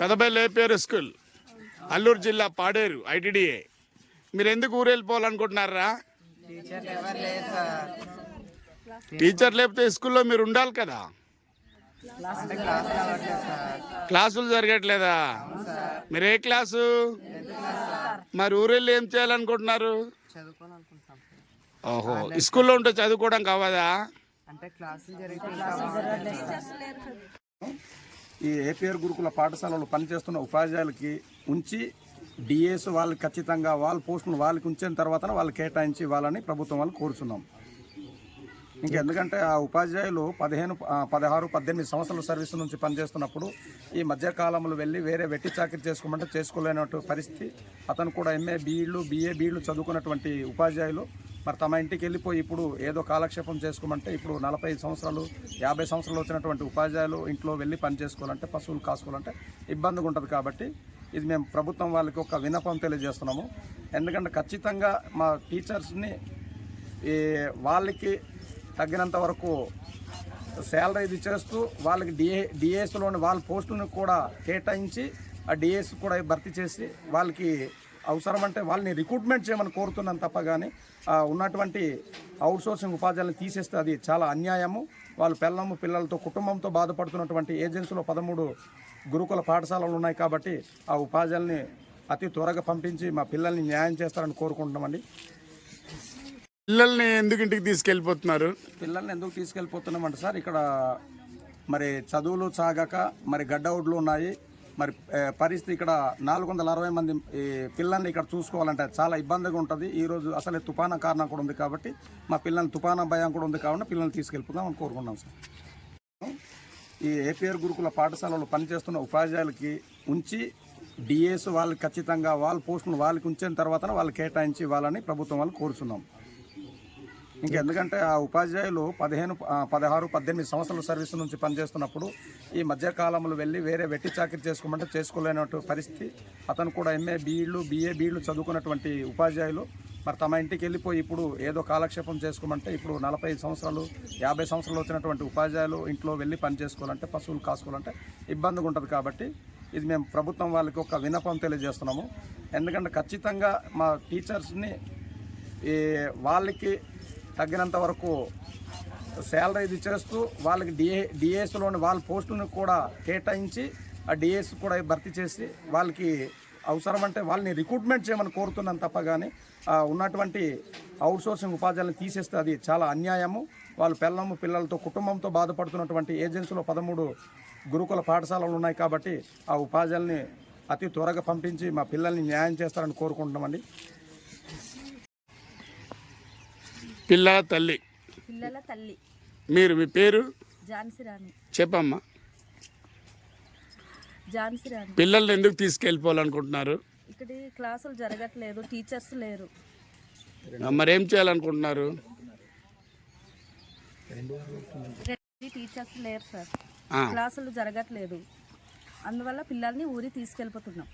పెదబెల్లి ఏపేరు school. Alluri జిల్లా Paderu ITDA. మీరు ఎందుకు ఊరు వెళ్ళిపోవాలనుకుంటున్నారా టీచర్ లేకపోతే స్కూల్లో మీరు ఉండాలి కదా? క్లాసులు జరగట్లేదా? మీరు ఏ క్లాసు? మరి ఊరెళ్ళి ఏం చేయాలనుకుంటున్నారు? ఓహో స్కూల్లో ఉంటే చదువుకోవడం కావదా అంటే క్లాసులు జరిగితే ఇంకా బాగుంటుంది సార్. ఈ ఏపీఆర్ గురుకుల పాఠశాలలో పనిచేస్తున్న ఉపాధ్యాయులకి ఉంచి డిఎస్ వాళ్ళకి ఖచ్చితంగా వాళ్ళ పోస్టులు వాళ్ళకి ఉంచిన తర్వాత వాళ్ళు కేటాయించి ఇవ్వాలని ప్రభుత్వం వాళ్ళు కోరుచున్నాం. ఇంకెందుకంటే ఆ ఉపాధ్యాయులు పదిహేను పదహారు పద్దెనిమిది సంవత్సరాల సర్వీస్ నుంచి పనిచేస్తున్నప్పుడు ఈ మధ్యకాలంలో వెళ్ళి వేరే వెట్టి చాకరీ చేసుకోమంటే చేసుకోలేనటువంటి పరిస్థితి. అతను కూడా ఎంఏ బీఈడ్లు బీఏ బీఈడ్లు చదువుకున్నటువంటి ఉపాధ్యాయులు. మరి తమ ఇంటికి వెళ్ళిపోయి ఇప్పుడు ఏదో కాలక్షేపం చేసుకోమంటే ఇప్పుడు నలభై సంవత్సరాలు యాభై సంవత్సరాలు వచ్చినటువంటి ఉపాధ్యాయులు ఇంట్లో వెళ్ళి పని చేసుకోవాలంటే పశువులు కాసుకోవాలంటే ఇబ్బందిగా ఉంటుంది కాబట్టి ఇది మేము ప్రభుత్వం వాళ్ళకి ఒక వినపం తెలియజేస్తున్నాము. ఎందుకంటే ఖచ్చితంగా మా టీచర్స్ని ఈ వాళ్ళకి తగ్గినంత వరకు శాలరీ ఇది చేస్తూ వాళ్ళకి డిఏ డిఎస్లోని వాళ్ళ పోస్టులను కూడా కేటాయించి ఆ డిఎస్ కూడా భర్తీ చేసి వాళ్ళకి అవసరం అంటే వాళ్ళని రిక్రూట్మెంట్ చేయమని కోరుతున్నాను తప్ప కానీ ఆ, ఉన్నటువంటి అవుట్ సోర్సింగ్ ఉపాధ్యాయులను తీసేస్తే అది చాలా అన్యాయము. వాళ్ళు పిల్లము పిల్లలతో కుటుంబంతో బాధపడుతున్నటువంటి ఏజెన్సీలో పదమూడు గురుకుల పాఠశాలలు ఉన్నాయి కాబట్టి ఆ ఉపాధ్యాయుల్ని అతి త్వరగా పంపించి మా పిల్లల్ని న్యాయం చేస్తారని కోరుకుంటున్నామండి. పిల్లల్ని ఎందుకు ఇంటికి తీసుకెళ్ళిపోతున్నారు? పిల్లల్ని ఎందుకు తీసుకెళ్ళిపోతున్నామంటే సార్ ఇక్కడ మరి చదువులు సాగక మరి గడ్డౌడ్లు ఉన్నాయి. మరి పరిస్థితి ఇక్కడ నాలుగు వందల అరవై మంది ఈ పిల్లల్ని ఇక్కడ చూసుకోవాలంటే చాలా ఇబ్బందిగా ఉంటుంది. ఈరోజు అసలే తుఫానా కారణం కూడా ఉంది కాబట్టి మా పిల్లల్ని తుఫానా భయం కూడా ఉంది కాబట్టి పిల్లల్ని తీసుకెళ్ళిపోదామని కోరుకున్నాం సార్. ఈ ఏపీఆర్ గురుకుల పాఠశాలలో పనిచేస్తున్న ఉపాధ్యాయులకి ఉంచి డిఎస్ వాళ్ళకి ఖచ్చితంగా వాళ్ళ పోస్టును వాళ్ళకి ఉంచిన తర్వాత వాళ్ళు కేటాయించి ఇవ్వాలని ప్రభుత్వం వాళ్ళు కోరుచున్నాం. ఇంకా ఎందుకంటే ఆ ఉపాధ్యాయులు పదిహేను పదహారు పద్దెనిమిది సంవత్సరాల సర్వీస్ నుంచి పనిచేస్తున్నప్పుడు ఈ మధ్యకాలంలో వెళ్ళి వేరే వెట్టి చాకరీ చేసుకోమంటే చేసుకోలేనటువంటి పరిస్థితి. అతను కూడా ఎంఏ బీఈడ్లు బీఏ బీఈడ్లు చదువుకున్నటువంటి ఉపాధ్యాయులు. మరి తమ ఇంటికి వెళ్ళిపోయి ఇప్పుడు ఏదో కాలక్షేపం చేసుకోమంటే ఇప్పుడు నలభై సంవత్సరాలు యాభై సంవత్సరాలు వచ్చినటువంటి ఉపాధ్యాయులు ఇంట్లో వెళ్ళి పని చేసుకోవాలంటే పశువులు కాసుకోవాలంటే ఇబ్బందిగా ఉంటుంది కాబట్టి ఇది మేము ప్రభుత్వం వాళ్ళకి ఒక విన్నపం తెలియజేస్తున్నాము. ఎందుకంటే ఖచ్చితంగా మా టీచర్స్ని ఈ వాళ్ళకి తగ్గినంత వరకు శాలరీ ఇది చేస్తూ వాళ్ళకి డిఏ డిఎస్లోని వాళ్ళ పోస్టులను కూడా కేటాయించి ఆ డిఏఎస్ కూడా భర్తీ చేసి వాళ్ళకి అవసరం అంటే వాళ్ళని రిక్రూట్మెంట్ చేయమని కోరుతున్నాను తప్ప కానీ ఉన్నటువంటి అవుట్సోర్సింగ్ ఉపాధ్యాయులను తీసేస్తే అది చాలా అన్యాయము. వాళ్ళు పిల్లము పిల్లలతో కుటుంబంతో బాధపడుతున్నటువంటి ఏజెన్సీలో పదమూడు గురుకుల పాఠశాలలు ఉన్నాయి కాబట్టి ఆ ఉపాధ్యాయుల్ని అతి త్వరగా పంపించి మా పిల్లల్ని న్యాయం చేస్తారని కోరుకుంటున్నామండి. పిల్లల తల్లి. పిల్లల తల్లి. మీరు మీ పేరు? చెప్పమ్మా. పిల్లల్ని ఎందుకు తీసుకెళ్ళిపోవాలనుకుంటున్నారు? ఇక్కడ క్లాసులు జరగట్లేదు టీచర్స్ లేరు. మరి ఏం చేయాలనుకుంటున్నారు టీచర్స్ లేరు సార్. క్లాసులు జరగట్లేదు. అందువల్ల పిల్లల్ని ఊరి తీసుకెళ్ళిపోతున్నాం.